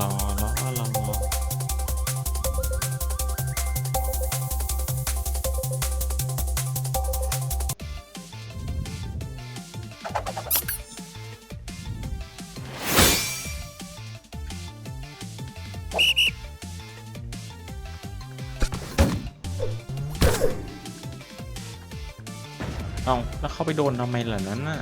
รอรเอาแล้วเข้าไปโดนทำไมเหล่านั้นน่ะ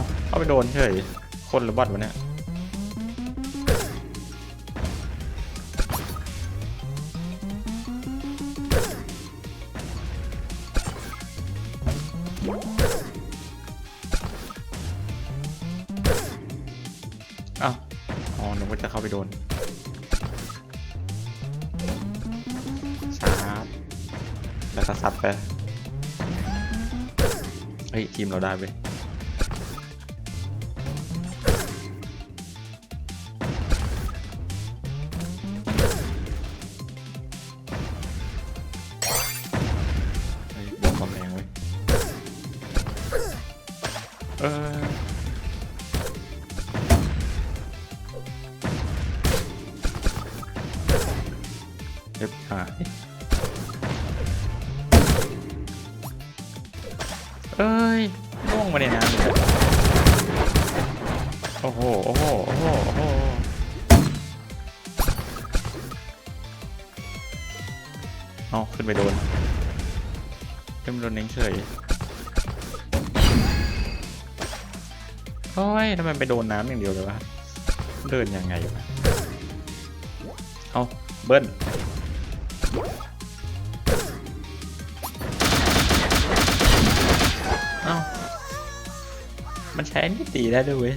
เอาเข้าไปโดนเฉย คนหรือบอทวะเนี่ยอ้าวอ๋อหนูก็จะเข้าไปโดนชาร์จแล้วก็ซัดไป เฮ้ย ทีมเราได้เว้ เออเรียบหายเอ้ยล่วงมาในน้ำเลยโอ้โห โอ้โห โอ้โห โอ้โห เอาขึ้นไปโดนขึ้นไปโดนเน้งเฉย โอ้ยทำไมไปโดนน้ำอย่างเดียวเลยวะ เดินยังไงวะเอาเบิ้ลเอามันใช้นี่ตีได้ด้วยเว้ย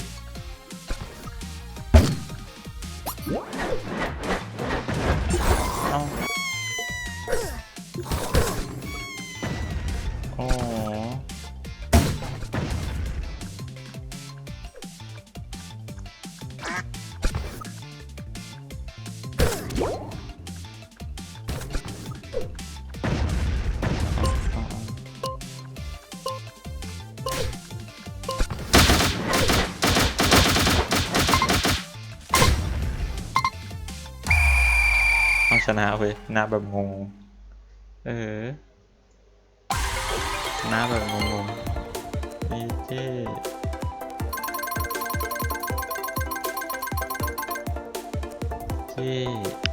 ชนะเว้ยชนะแบบงง เออชนะแบบงงๆนี่เจ้เจ้